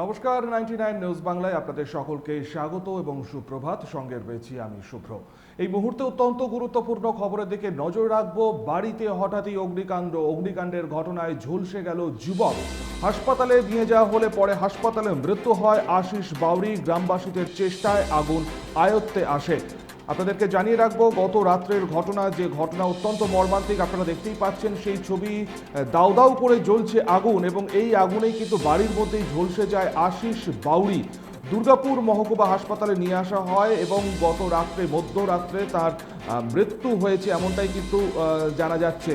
নমস্কার ninety nine news বাংলায় আপনাদের সকলকে স্বাগত এবং সুপ্রভাত। সঙ্গে রয়েছি আমি শুভ্র। এই মুহূর্তে অত্যন্ত গুরুত্বপূর্ণ খবরের দিকে নজর রাখব। বাড়িতে হঠাৎই অগ্নিকাণ্ড, অগ্নিকাণ্ডের ঘটনায় ঝলসে গেল যুবক। হাসপাতালে নিয়ে যাওয়া হলে পরে হাসপাতালে মৃত্যু হয় আশিস বাউরি গ্রামবাসীদের চেষ্টায় আগুন আয়ত্তে আসে। আপনাদেরকে জানিয়ে রাখব, গত রাত্রের ঘটনা, যে ঘটনা অত্যন্ত মর্মান্তিক, আপনারা দেখতেই পাচ্ছেন সেই ছবি দাউ দাউ করে জ্বলছে আগুন এবং এই আগুনেই কিন্তু বাড়ির মধ্যেই ঝলসে যায় আশিস বাউরি দুর্গাপুর মহকুমা হাসপাতালে নিয়ে আসা হয় এবং গত রাত্রে, মধ্যরাত্রে তার মৃত্যু হয়েছে এমনটাই কিন্তু জানা যাচ্ছে।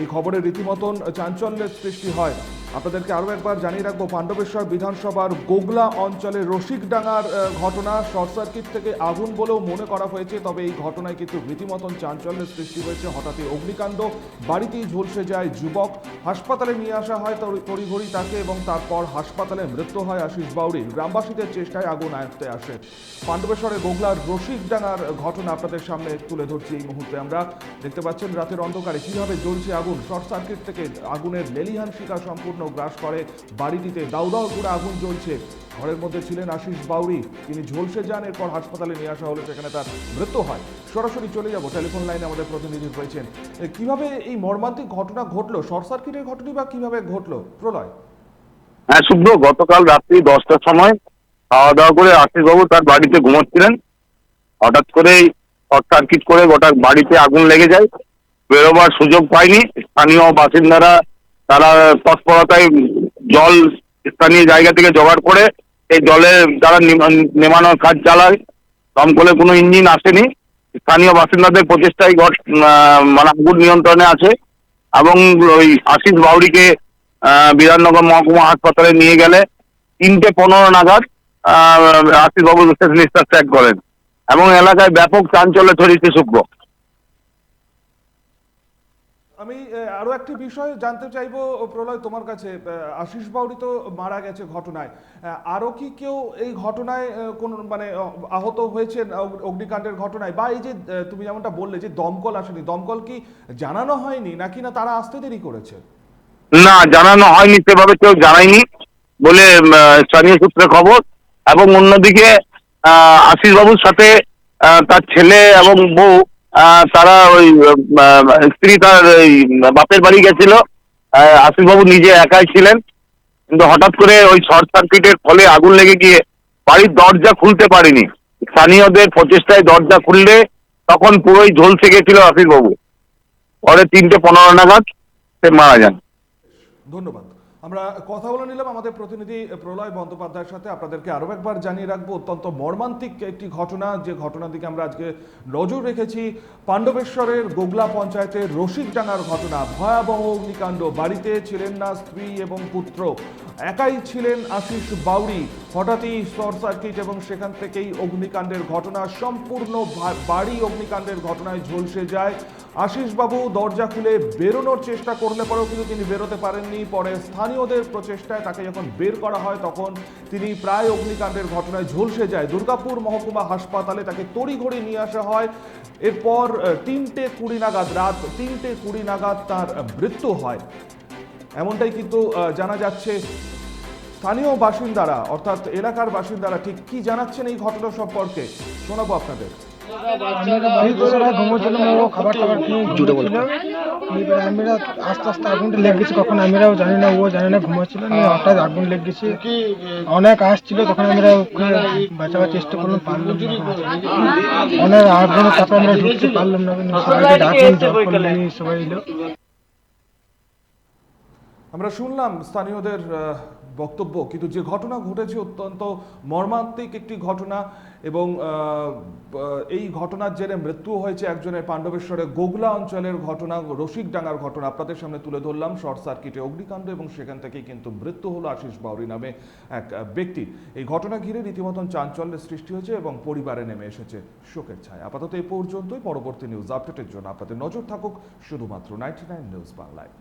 এই খবরে রীতিমতন চাঞ্চল্যের সৃষ্টি হয়। আপনাদেরকে আরও একবার জানিয়ে রাখব, পাণ্ডবেশ্বর বিধানসভার গোগলা অঞ্চলে রসিকডাঙ্গার ঘটনা শর্ট সার্কিট থেকে আগুন বলেও মনে করা হয়েছে, তবে এই ঘটনায় কিন্তু রীতিমতন চাঞ্চল্যের সৃষ্টি হয়েছে। হঠাৎই অগ্নিকাণ্ড, বাড়িতেই ঝলসে যায় যুবক। হাসপাতালে নিয়ে আসা হয় তড়ি- তড়িঘড়ি তাকে এবং তারপর হাসপাতালে মৃত্যু হয় আশিস বাউরির গ্রামবাসীদের চেষ্টায় আগুন আয়ত্তে আসে। পাণ্ডবেশ্বরের গোগলার রসিকডাঙ্গার ঘটনা আপনাদের সামনে তুলে ধরছি এই মুহূর্তে আমরা। দেখতে পাচ্ছেন রাতের অন্ধকারে কীভাবে জ্বলছে আগুন। শর্ট সার্কিট থেকে আগুনের লেলিহান শিকা সম্পূর্ণ গ্রাস করে। বাড়িটিতে দাউ দাউ করে আগুন জ্বলছে। ঘরের মধ্যে ছিলেন আশিস বাউরি তিনি ঝলসে যান, এরপর হাসপাতালে নিয়ে আসা হলে, সেখানে তার মৃত্যু হয়। সরাসরি চলে যাব, টেলিফোন লাইনে আমাদের প্রতিনিধি রয়েছেন। কীভাবে এই মর্মান্তিক ঘটনা ঘটলো? শর্ট সার্কিটের ঘটনা বা কীভাবে ঘটলো? প্রলয়। হ্যাঁ শুভ্র, গতকাল রাত্রি দশটার সময় খাওয়া দাওয়া করে আশিসবাবু তার বাড়িতে ঘুমাচ্ছিলেন। হঠাৎ করেই শর্ট সার্কিট করে গোটা বাড়িতে আগুন লেগে যায়। বেরোবার সুযোগ পায়নি স্থানীয় বাসিন্দারা তারা তৎপরতায় জল স্থানীয় জায়গা থেকে জোগাড় করে এই জলে তারা নিমা- নেমানোর কাজ চালায়, দমকলে কোনো ইঞ্জিন আসেনি। স্থানীয় বাসিন্দাদের প্রচেষ্টায় ঘট মানে আগুন নিয়ন্ত্রণে আছে এবং ওই আশিস বাউরিকে বিধাননগর মহকুমা হাসপাতালে নিয়ে গেলে তিনটে পনেরো নাগাদ আশিস বাবু শেষ নিঃশ্বাস ত্যাগ করেন এবং এলাকায় ব্যাপক চাঞ্চল্য ছড়িয়েছে শুক্র আমি আহ, আরও একটি বিষয় জানতে চাইব প্রলয় তোমার কাছে। আশিস বাউরি তো মারা গেছে ঘটনায়। আহ, আরও কি কেউ এই ঘটনায় কোন মানে আহত হয়েছেন অগ- অগ্নিকাণ্ডের ঘটনায়? বা এই যে তুমি যেমনটা বললে যে দমকল আসেনি দমকল কি জানানো হয়নি নাকি না তারা আসতে দেরি করেছে? না জানানো হয়নি সেভাবে কেউ জানায়নি বলে স্থানীয় সূত্রে খবর। এবং অন্যদিকে আশিস বাবুর সাথে তার ছেলে এবং বউ তারা ওই স্ত্রী তার ওই বাপের বাড়ি গেছিল। আহ, আশিস বাবু নিজে একাই ছিলেন। কিন্তু হঠাৎ করে ওই শর্ট সার্কিটের ফলে আগুন লেগে গিয়ে বাড়ির দরজা খুলতে পারেনি। স্থানীয়দের প্রচেষ্টায় দরজা খুললে তখন পুরোই ঝলসে গেছিল আশিস বাবু পরে তিনটে পনেরো নাগাদ সে মারা যান। ধন্যবাদ। আমরা কথা বলে নিলাম আমাদের প্রতিনিধি প্রলয় বন্দ্যোপাধ্যায়ের সাথে। আপনাদেরকে আরও একবার জানিয়ে রাখব, অত্যন্ত মর্মান্তিক একটি ঘটনা। যে ঘটনার দিকে আমরা আজকে নজর রেখেছি, পাণ্ডবেশ্বরের গোগলা পঞ্চায়েতের রসিকডাঙ্গার ঘটনা। ভয়াবহ অগ্নিকাণ্ড, বাড়িতে ছিলেন না স্ত্রী এবং পুত্র। একাই ছিলেন আশিস বাউরি হঠাৎই শর্ট সার্কিট এবং সেখান থেকেই অগ্নিকাণ্ডের ঘটনা, সম্পূর্ণ বাড়ি অগ্নিকাণ্ডের ঘটনায় ঝলসে যায়। আশিস বাবু দরজা খুলে বেরোনোর চেষ্টা করলে পরেও কিন্তু তিনি বেরোতে পারেননি। পরে স্থানীয়দের প্রচেষ্টায় তাকে যখন বের করা হয়, তখন তিনি প্রায় অগ্নিকাণ্ডের ঘটনায় ঝলসে যায়। দুর্গাপুর মহকুমা হাসপাতালে তাকে তড়িঘড়ি নিয়ে আসা হয়। এরপর তিনটে কুড়ি নাগাদ, রাত তিনটে কুড়ি নাগাদ তার মৃত্যু হয়। এমনটাই কিন্তু জানা যাচ্ছে স্থানীয় বাসিন্দারা অর্থাৎ এলাকার বাসিন্দারা ঠিক কি জানাচ্ছেন এই ঘটনা সম্পর্কে? শোনাবো আপনাদের। খাবার টাবার এবার আমরা আস্তে আস্তে আগুনটা লেগে গেছে কখন আমরাও জানি না ও জানি না ঘুমোচ্ছিল নিয়ে হঠাৎ আগুন লেগে গেছে অনেক আসছিল তখন আমরা ওকে বাঁচাবার চেষ্টা করলাম পারলাম অনেক আগুন তারপর আমরা ঢুকতে পারলাম না। সবাইকে ডাকলাম সবাই এলো। আমরা শুনলাম স্থানীয়দের বক্তব্য, কিন্তু যে ঘটনা ঘটেছে অত্যন্ত মর্মান্তিক একটি ঘটনা এবং এই ঘটনার জেরে মৃত্যু হয়েছে একজনের পাণ্ডবেশ্বরে গোগলা অঞ্চলের ঘটনা, রসিকডাঙ্গার ঘটনা। আপনাদের সামনে তুলে ধরলাম শর্ট সার্কিটে অগ্নিকাণ্ড এবং সেখান থেকেই কিন্তু মৃত্যু হলো আশিস বাউরি নামে এক ব্যক্তির এই ঘটনা ঘিরে রীতিমতন চাঞ্চল্যের সৃষ্টি হয়েছে এবং পরিবারে নেমে এসেছে শোকের ছায়। আপাতত এই পর্যন্তই। পরবর্তী নিউজ আপডেটের জন্য আপনাদের নজর থাকুক শুধুমাত্র নাইনটি নাইন নিউজ বাংলায়।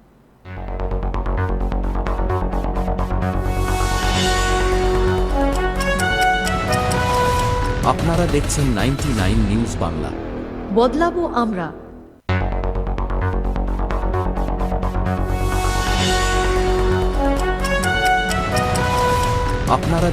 আপনারা দেখছেন নাইনটি নাইন নিউজ বাংলা। বদলাবো আমরা। আপনারা